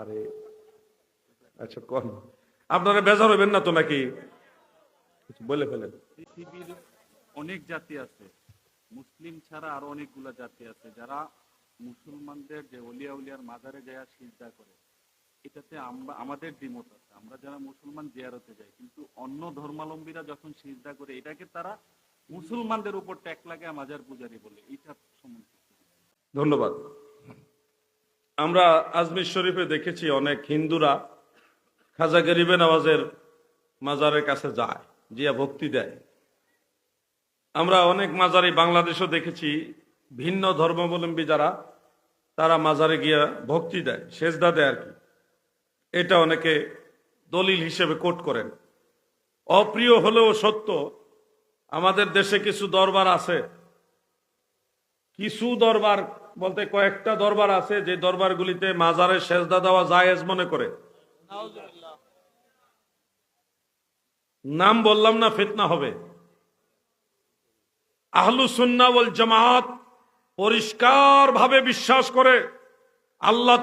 আরে আচ্ছা কোন। আপনারা বেজার হবেন না তো নাকি? বলে ফেলেন। পৃথিবীর অনেক জাতি আছে মুসলিম ছাড়া আরও অনেকগুলা জাতি আছে যারা মুসলমানদের যে অলিয়া উলিয়ার মাজারে যায় সিজদা করে। এটাতে আমরা আমাদের দ্বিমত আছে। আমরা যারা মুসলমান জিয়ারতে যাই কিন্তু অন্য ধর্মাবলম্বীরা যখন সিজদা করে এটাকে তারা মুসলমানদের উপর ট্যাক লাগে মাজার পূজারি বলে। এটা সম্বন্ধে ধন্যবাদ। আমরা আজমির শরীফে দেখেছি অনেক হিন্দুরা খাজা গরিবে নওয়াজের মাজারের কাছে যায় জিয়া ভক্তি দেয়। আমরা অনেক মাজারে বাংলাদেশও দেখেছি ভিন্ন ধর্মাবলম্বী যারা, তারা মাজারে গিয়া ভক্তি দেয়, সেজদা দেয় আর কি। এটা অনেকে দলিল হিসেবে কোট করেন। অপ্রিয় হলেও সত্য, আমাদের দেশে কিছু দরবার আছে কিছু দরবার বলতে কয়েকটা দরবার আছে, যে দরবারগুলিতে মাজারে সেজদা দেওয়া জায়েজ মনে করে। নাম বললাম না, ফিতনা হবে। আহলু জামাত পরিষ্কার ভাবে বিশ্বাস করে, আল্লাহ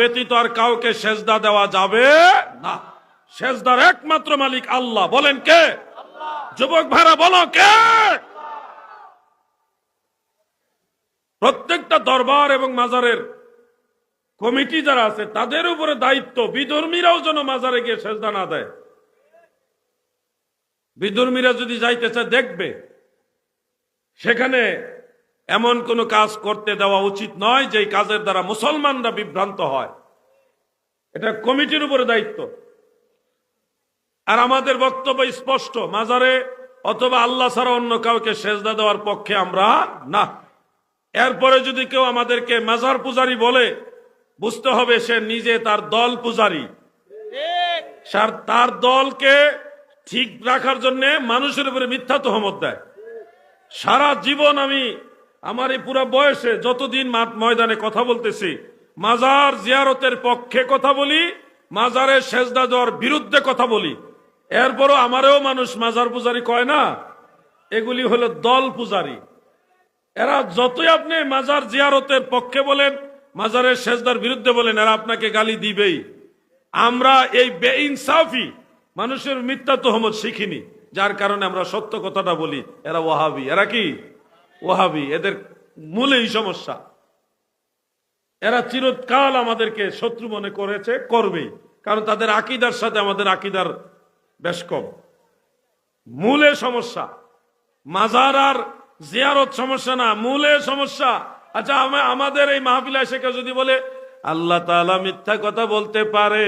ব্যতীত আর কাউকে সেজদা দেওয়া যাবে না। সেজদার একমাত্র মালিক আল্লাহ। বলেন কে? যুবক ভাইরা, বলো কে? প্রত্যেকটা দরবার এবং মাজারের কমিটি যারা আছে, তাদের উপরে দায়িত্ব, বিধর্মীরাও যেন মাজারে গিয়ে সেজদা না দেয়। বিধর্মীরা যদি যাইতে চায়, দেখবে। সেখানে এমন কোনো কাজ করতে দেওয়া উচিত নয় যে কাজের দ্বারা মুসলমানরা বিভ্রান্ত হয়। এটা কমিটির উপরে দায়িত্ব। আর আমাদের বক্তব্য স্পষ্ট, মাজারে অথবা আল্লাহ ছাড়া অন্য কাউকে সেজদা দেওয়ার পক্ষে আমরা না। এরপরে যদি কেউ আমাদেরকে মাজার পূজারি বলে, বুঝতে হবে সে নিজে তার দল পূজারি। তার দলকে ঠিক রাখার জন্য মানুষের উপরে মিথ্যা তহমত দেয়। সারা জীবন আমি আমার এই পুরো বয়সে যতদিন ময়দানে কথা বলতেছি, মাজার জিয়ারতের পক্ষে কথা বলি মাজারে সেজদা দেওয়ার বিরুদ্ধে কথা বলি। এরপরও আমারও মানুষ মাজার পূজারি কয় না, এগুলি হলো দল পূজারি। এরা যতই আপনি মাজার জিয়ারতের পক্ষে বলেন, মাজারের সেজদার বিরুদ্ধে বলেন, এরা আপনাকে গালি দিবেই। আমরা এই বেইনসাফি মানুষের মিথ্যা তহমত শিখিনি, যার কারণে আমরা সত্য কথাটা বলি। এরা ওয়াহাবি। এরা কি? ওয়াহাবি। এদের মূলেই সমস্যা। এরা চিরকাল আমাদেরকে শত্রু মনে করেছে, করবেই। কারণ তাদের আকিদার সাথে আমাদের আকিদার বেশ কম। মূলে সমস্যা। মাজার আর জিয়ারত সমস্যা না, মূলে সমস্যা। আচ্ছা আমা- আমাদের এই মাহফিলা এসে কেউ যদি বলে, আল্লাহ তাআলা মিথ্যা কথা বলতে পারে।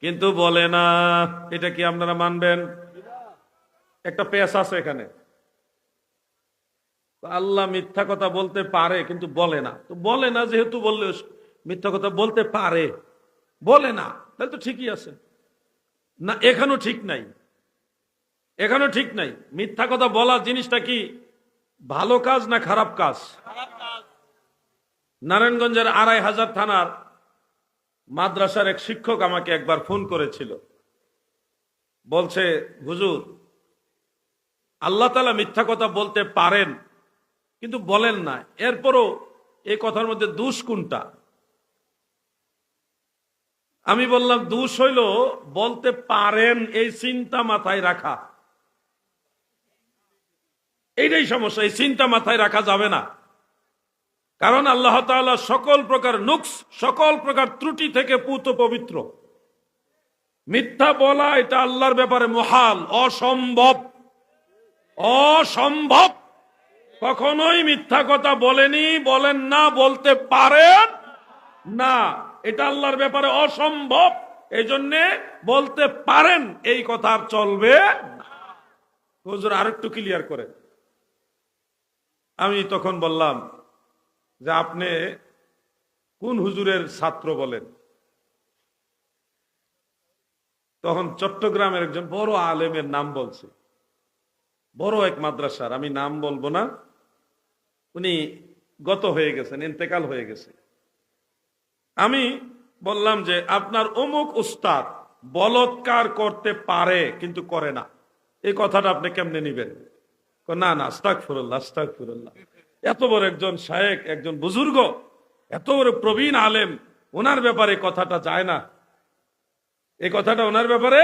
কিন্তু বলে না, এটা কি আপনারা মানবেন? একটা পেশ আছে এখানে। আল্লাহ মিথ্যা কথা বলতে পারে, কিন্তু বলে না। তো বলে না, যেহেতু বললে মিথ্যা কথা বলতে পারে। বলে না, তাহলে তো ঠিকই আছে। না, এখানেও ঠিক নাই। এখানেও ঠিক নাই। মিথ্যা কথা বলা জিনিসটা কি? ভালো কাজ না খারাপ কাজ? নারায়ণগঞ্জের আড়াই হাজার থানার মাদ্রাসার এক শিক্ষক আমাকে একবার ফোন করেছিল। বলছে, হুজুর, আল্লাহ তালা মিথ্যা কথা বলতে পারেন, কিন্তু বলেন না। এরপরও এই কথার মধ্যে দুষ কোনটা? আমি বললাম, দুষ হইল বলতে পারেন, এই চিন্তা মাথায় রাখা। এইটাই সমস্যা, এই চিন্তা মাথায় রাখা যাবে না। কারণ আল্লাহ তাআলা সকল প্রকার নুকস, সকল প্রকার ত্রুটি থেকে পুত পবিত্র। মিথ্যা বলা এটা আল্লাহর ব্যাপারে মহাল, অসম্ভব। অসম্ভব। কখনোই মিথ্যা কথা বলেনি, বলেন না, বলতে পারেন না। এটা আল্লাহর ব্যাপারে অসম্ভব। এই জন্যে বলতে পারেন, এই কথা আর চলবে না। আরেকটু ক্লিয়ার করেন। আমি তখন বললাম যে আপনি কোন হুজুরের ছাত্র বলেন? তখন চট্টগ্রামের একজন বড় আলেমের নাম বলছে। বড় এক মাদ্রাসার, আমি নাম বলব না। উনি গত হয়ে গেছেন, ইন্তেকাল হয়ে গেছে। আমি বললাম যে আপনার অমুক উস্তাদ বলৎকার করতে পারে, কিন্তু করে না। এই কথাটা আপনি কেমনে নিবেন? না না আস্তাক ফুরল্লাহ আস্তাক ফুরল্লাহ এত বড় একজন শায়েক একজন বুজুর্গ, এত বড় প্রবীণ আলেম, ওনার ব্যাপারে কথাটা যায় না। এই কথাটা ওনার ব্যাপারে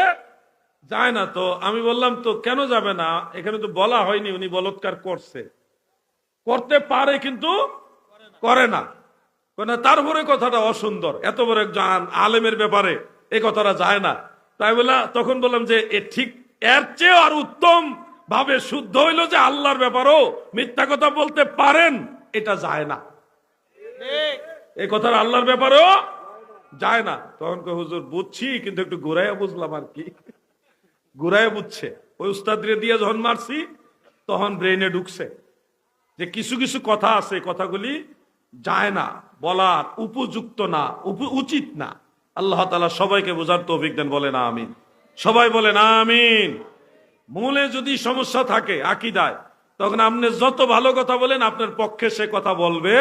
যায় না। তো আমি বললাম, তো কেন যাবে না? এখানে তো বলা হয়নি উনি বলৎকার করছে। করতে পারে কিন্তু করে না। তারপরে কথাটা অসুন্দর। এত বড় একজন আলেমের ব্যাপারে এই কথাটা যায় না। তাই বললাম তখন বললাম যে, এ ঠিক, এর চেয়ে আর উত্তম ভাবে শুদ্ধ হইল যে আল্লাহর ব্যাপারও মিথ্যা কথা বলতে পারেন এটা যায় না। এই কথাটা আল্লাহর ব্যাপারেও যায় না। তখন কই, হুজুর বুঝছি কিন্তু একটু ঘুরাইয়া বুঝলাম আর কি। ঘুরাইয়া বুঝছে। ওই উস্তাদরে দিয়ে যখন মারছি তখন ব্রেনে ঢুকছে। যে কিছু কিছু কথা আছে কথাগুলি যায় না বলার উপযুক্ত না উচিত না। আল্লাহ তালা সবাইকে বোঝার তৌফিক দেন বলে না আমিন। সবাই বলে না আমিন। মূলে যদি সমস্যা থাকে, আকিদায়, তখন আপনি যত ভালো কথা বলেন, আপনার পক্ষে সে কথা বলবে